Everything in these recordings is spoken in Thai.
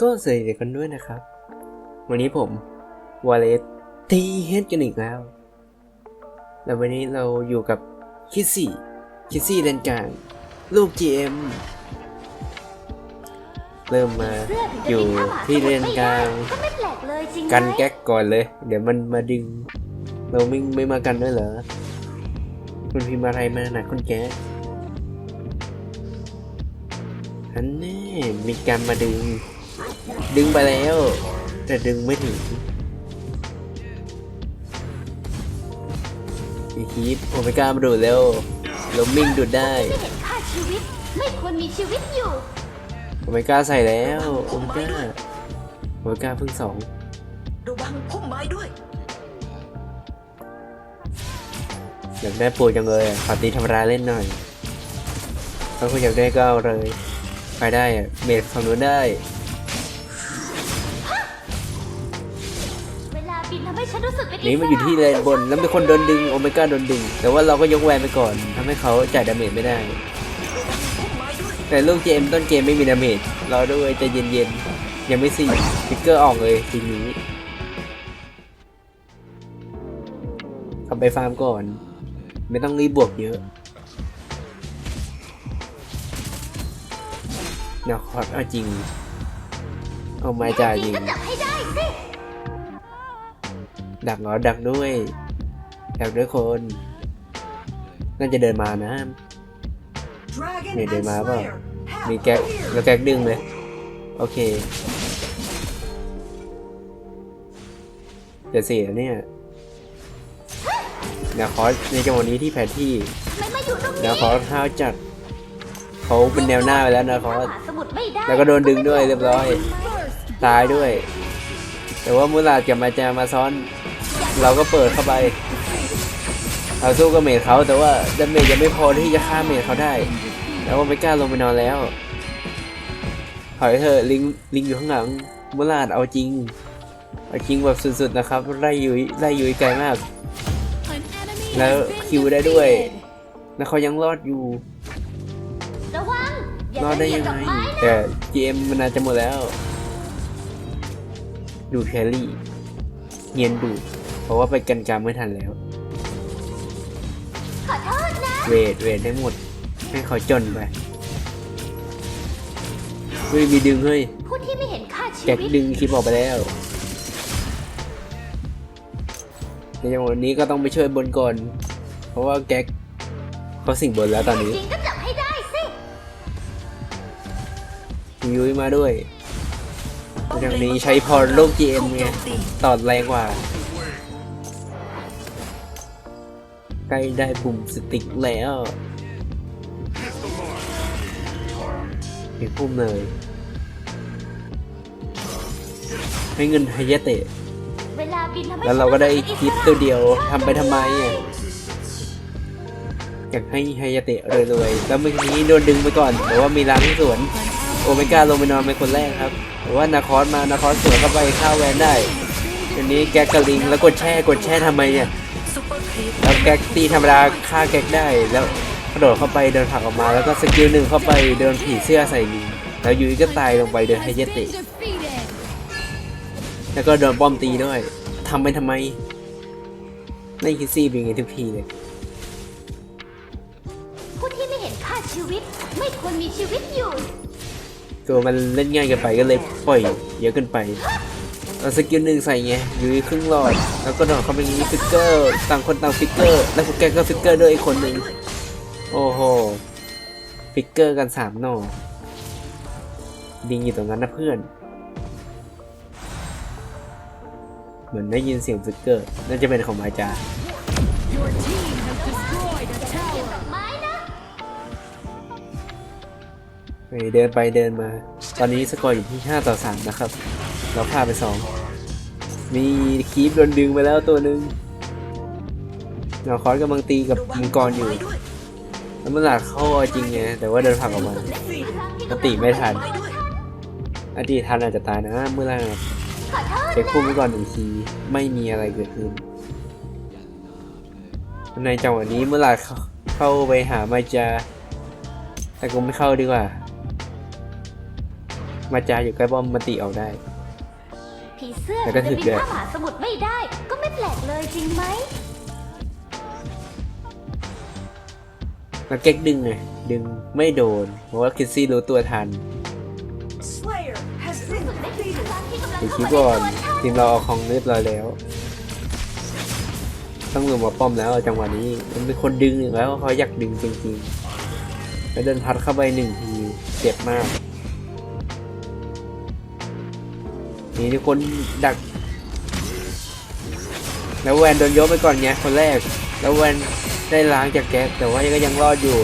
ก็สวัสดีกันด้วยนะครับ วันนี้ผมวาเลสทีเฮดกันอีกแล้ว แล้ววันนี้เราอยู่กับคิดซี่คิดซี่เลนกลางลูก GM เริ่มมาอยู่ที่เลนกลางก็ไม่แปลกเลยจริงไหมกันแก๊กก่อนเลย เดี๋ยวมันมาดึง เราไม่ไม่มากันด้วยเหรอคุณพิมพ์อะไรมาหนักคุณแก๊กอันนี้มีการมาดึง ดึงไปแล้ว แต่ดึงไม่ถึงอีกทีโอเมก้ามาดูดเร็วลมมิ่งดูดได้ไม่เห็นค่าชีวิต ไม่ควรมีชีวิตอยู่ โอเมก้าใส่แล้วโอเมก้าโอเมก้าเพิ่งสองระวังพุ่มไม้ด้วยอยากได้ปูจังเลยอะขอตีธรรมดาเล่นหน่อยถ้าคุณอยากได้ก็เอาเลย ไปได้อะเมดฝั่งนู้นได้ ฉันรู้สึกเป็นนี่มันอยู่ที่เลนบน แล้วมีคนโดนดึง โอเมก้าโดนดึง แต่ว่าเราก็ยกแวนไปก่อนทำให้เขาจ่ายดาเมจไม่ได้พุ่มไม้ด้วยแต่ลูกเกมต้นเกมไม่มีดาเมจรอด้วยใจเย็นๆ ยังไม่สี่ฟิกเกอร์ออกเลยทีนี้ทำไปฟาร์มก่อน ไม่ต้องรีบบวกเยอะเดี๋ยวคอร์ดเอาจริง เอาไม้จ่ายจริง ก็จับให้ได้สิ ดักเหรอดักด้วย ดักด้วยคนน่าจะเดินมานะ Dragon เนี่ยเดิน and มาเปล่า Slayer have มีแก๊ก appeared แล้วแก๊กดึงเลย โอเคจะเสียเนี่ยนาคอสในจังหวะนี้ที่แผนที่ไม่มาอยู่ตรงนี้นาคอสห้าวจัดเขาเป็นแนวหน้าไปแล้วนาคอสหาสมุดไม่ได้แล้วก็โดนดึงด้วยเรียบร้อย ตายด้วย แต่ว่ามุลาดกับมาจามาซ้อน เราก็เปิดเข้าไป เราสู้กับเมจเขาแต่ว่าดาเมจยังไม่พอที่จะฆ่าเมจเขาได้ แล้วก็ไม่กล้าลงไปนอนแล้วถอยเถอะลิงลิงอยู่ข้างหลังมุลาดเอาจริงเอาจริงแบบสุดๆนะครับไล่ยุยไล่ยุยไกลมาก แล้วคิวได้ด้วยแล้วเขายังรอดอยู่รอดได้ยังไงเบีดดอกม้นะแต่ GM มันน่าจจะหมดแล้ว ดูแคลรี่เงียนดูด เพราะว่าไปกันกรรมไม่ทันแล้ว ขอโทษนะ เวทเวทได้หมด ให้เขาจนไปเฮ้ยมีดึงเฮ้ยผู้ที่ไม่เห็นค่าชีแจ็ควิตดึงคลิปออกไปแล้วในจังหวะนี้ก็ต้องไปช่วยบนก่อน เพราะว่าแก๊กเขาสิ่งบนแล้วตอนนี้จริงก็จับให้ได้สิยุ้ยมาด้วยในจังหวะนี้ใช้พอโลก GM ไงตอดแรงกว่า ใกล้ได้ปุ่มสติ๊กแล้วมีปุ่มเลย ให้เงินไฮยะเตะเวลาบินทำให้แล้วเราก็ได้คลิปตัวเดียวทำไปทำไมอะอยากให้ไฮยะเตะรวยๆแล้วเมื่อกี้โดนดึงไปก่อนแต่ว่ามีล้างสวน โอเมก้าลงไปนอนเป็นคนแรกครับแต่ว่านาคอสมานาคอสสวนเข้าไปเข้าแวนได้อันนี้แกกกระลิงแล้วกดแช่กดแช่ทำไมเนี่ย แล้วแก๊กตีธรรมดาฆ่าแก๊กได้แล้วกระโดดเข้าไปเดินผลักออกมาแล้วก็สกิลหนึ่งเข้าไปเดินผีเสื้อใส่ลิงแล้วยุ้ยก็ตายลงไปเดินไฮเยเตะแล้วก็โดนป้อมตีด้วยทำไปทำไมไม่คิดซี่เป็นไงทุกทีเลยผู้ที่ไม่เห็นค่าชีวิต ไม่ควรมีชีวิตอยู่ตัวมันเล่นง่ายเกินไปก็เลยปล่อยเยอะเกินไปเอา สกิลหนึ่งใส่ไงยุ้ยครึ่งหลอดแล้วก็โดดเข้าไปอย่างนี้ฟิกเกอร์ต่างคนต่างฟิกเกอร์ แล้วพวกแกก็ฟิกเกอร์ด้วยอีกคนหนึ่งโอ้โหฟิกเกอร์กันสามหน่อดิงอยู่ตรงนั้นนะเพื่อน เหมือนได้ยินเสียงฟิกเกอร์น่าจะเป็นของมาจาดอกไม้นะไปเดินไปเดินมา ตอนนี้สกอร์อยู่ที่ 5 ต่อ 3 นะครับ เราพลาไป2มีคีปโดนดึงไปแล้วตัวหนึ่งเราคอสกำลังตีกับมังกรอยู่พุ่มไม้ด้วยแล้วมันหลาดเข้าจริงไง แต่ว่าเดินผลักออกมาสติไม่ทันอดีตทันอาจจะตายนะเมื่อไรเช็คพุ่มไว้ก่อนหนึ่งทีไม่มีอะไรเกิดขึ้น ในจังหวะนี้เมื่อไหร่เข้าเข้าไปหามาจาแต่กูไม่เข้าดีกว่า มาจาอยู่ใกล้ป้อมมาตีเอาได้ ผีเสื้อแล้วก็จะถึบิกนด้วยข้ามมหาสมุทรไม่ได้ ก็ไม่แปลกเลยจริงไหมมาเก๊กดึงไงดึงไม่โดน เพราะว่าคิดซี่รู้ตัวทัน Slayer has been สุดได้ถึง defeated พลังที่กำลังเดี๋ยวเข้าคิดมาก่อนในตัวฉันทีมเราเอาของเรียบร้อยแล้ว ต้องลงมาป้อมแล้วจังหวะนี้ มันเป็นคนดึงอีกแล้วเขาอยากดึงจริงๆแล้วเดินพัดเข้าไปหนึ่งทีเจ็บมาก นี่ทุกคนดัก แล้วแวนโดนยกไปก่อนไงคนแรก แล้วแวนได้ล้างจากแก๊สแต่ว่าก็ยังรอดอยู่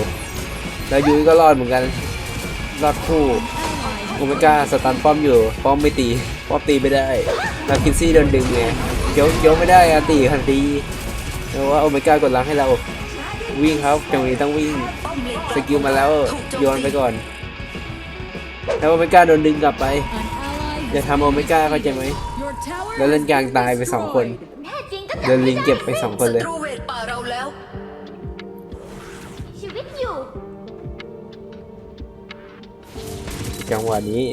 แล้วยุ้ยก็รอดเหมือนกัน รอดคู่โอเมก้าสตันป้อมอยู่ ป้อมไม่ตี ป้อมตีไม่ได้ แล้วคินซี่โดนดึงไงยกยกไม่ได้อะตีทันทีแล้วว่าโอเมก้ากดล้างให้เรา วิ่งครับจังหวะนี้ต้องวิ่ง สกิลมาแล้วโยนไปก่อน แล้วโอเมก้าโดนดึงกลับไป อย่าทำโอเมก้าเข้าใจไหม แล้วเล่นกลางตายไปสองคน แน่จริงก็เดินลิงเก็บไปสองคนเลย ตรูเวทป่าเราแล้ว ชีวิตอยู่ จังหวะนี้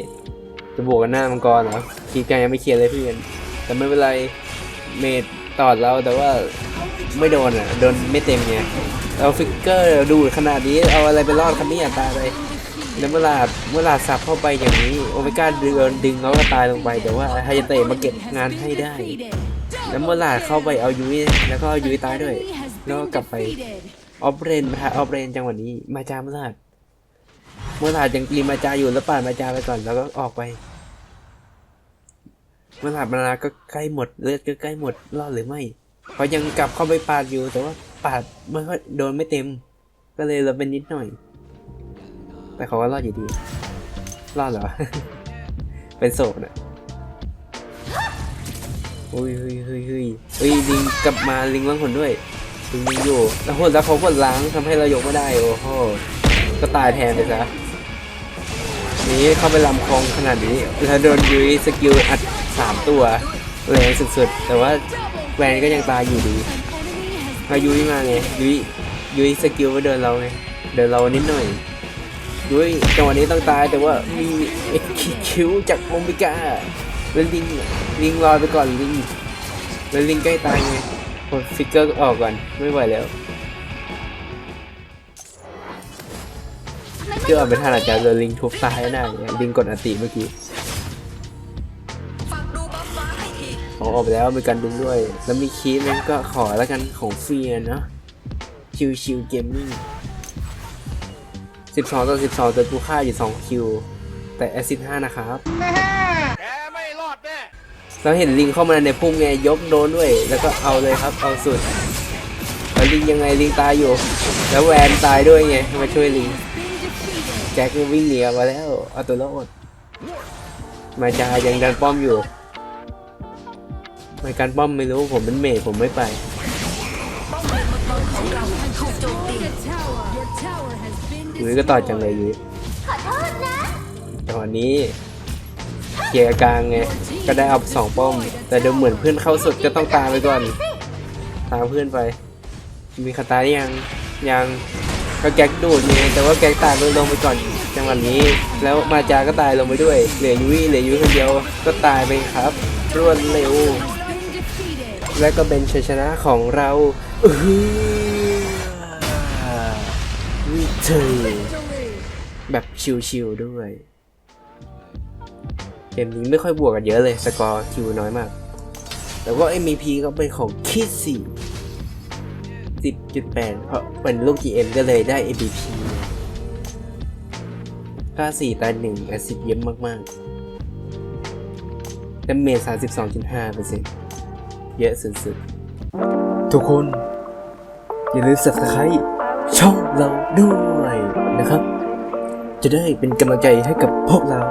จะบวกกันหน้ามังกรเหรอคีย์การยังไม่เคลียร์เลยเพื่อนแต่ไม่เป็นไรเมดตอดเราแต่ว่าไม่โดนอะโดนไม่เต็มไงเราฟิกเกอร์ดูดขนาดนี้เอาอะไรไปรอดคันนี้อะตายไป แล้วเมื่อลาเมื่อลาสับเข้าไปอย่างนี้โอเมก้าดึงดึงเขาก็ตายลงไปแต่ว่าไฮเตะมาเก็บงานให้ได้ แล้วเมื่อลาเข้าไปเอายุ้ยแล้วก็เอายุ้ยตายด้วย แล้วก็กลับไปออฟเรนมาออฟเรนจังหวะนี้มาจาเมื่อลาดเมื่อลาดยังตีมาจาอยู่แล้วปาดมาจาไปก่อนแล้วก็ออกไป เมื่อลาดมานาก็ใกล้หมดเลือดก็ใกล้หมดรอดหรือไม่เพรายังกลับเข้าไปปาดอยู่แต่ว่าปาดไม่ค่อยโดนไม่เต็ม ก็เลยเราเป็นนิดหน่อย แต่เขาก็รอดอยู่ดี รอดเหรอ เป็นโศกนะอุ้ยเฮ้ยเฮ้ยเฮ้ยเฮ้ยลิงกลับมาลิงล้างผลด้วยลิงยังอยู่ แล้วหดแล้วเขากดล้างทำให้เรายกไม่ได้ โอ้โห ก็ตายแทนไปซะนี้เข้าไปลำคลองขนาดนี้ แล้วโดนยุ้ยสกิลอัดสามตัวแรงสุดๆ แต่ว่าแวนก็ยังตายอยู่ดีพายุ้ยมาไงยุ้ยยุ้ยสกิลไปเดินเราไง เดินเรานิดหน่อย ยุ้ยจังหวะนี้ต้องตายแต่ว่ามีเอ็กคิวจากโอมิก้าแล้วลิงลิงลอยไปก่อนลิงแล้วลิงใกล้ตายไงกดฟิกเกอร์ออกก่อนไม่ไหวแล้วเชื่อไม่ทันอาจจะโดนลิงทุบตายแน่เลยลิงกดอัติเมื่อกี้ของออกไปแล้วมีการดึงด้วย แล้วมีคีมันก็ขอแล้วกันของฟรีอะเนาะชิวชิวเกมมิ่ง สิบสองต่อสิบสองแต่กูค่าอยู่สองคิว แต่แอซิดห้านะครับแกไม่รอดแน่เราเห็นลิงเข้ามาในพุ่มไงยกโดนด้วย แล้วก็เอาเลยครับ เอาสุดแล้วลิงยังไงลิงตายอยู่ แล้วแวนตายด้วยไงมาช่วยลิง แจ็คก็วิ่งหนีออกมาแล้วเอาตัวรอดมาจายังดันป้อมอยู่ไม่การป้อมไม่รู้ผมเป็นเมย์ผมไม่ไป มเลนมังกรของเราถูกโจมตียุ้ยก็ต่อจังเลยยุ้ยขอโทษนะจังหวะนี้เคลียร์กลางไงก็ได้เอาสองป้อม แต่ดูเหมือนเพื่อนเข้าสุดก็ต้องตามไปก่อนตามเพื่อนไป มีคาตาหรือยังยังก็แก๊กดูดไงแต่ว่าแก๊กตายลงไปก่อนจังหวะนี้ แล้วมาจาก็ตายลงไปด้วยเหลือยุ้ยเหลือยุ้ยคนเดียวก็ตายไปครับรวดเร็ว และก็เป็นชัยชนะของเราอื้อวิเทอร์ แบบชิวๆด้วย เกมนี้ไม่ค่อยบวกกันเยอะเลย สกอร์คิวน้อยมากแต่ว่า MVP ก็เป็นของคิดสี่สิบจุดแปดเพราะเป็นลูก GM ก็เลยได้ MVP ค่าสี่ตายหนึ่งแอซิดเยอะมากๆดาเมจสามสิบสองจุดห้าเปอร์เซ็นต์เยอะสุดๆ ทุกคน อย่าลืม subscribe ช่องเราด้วยนะครับ จะได้เป็นกำลังใจให้กับพวกเรา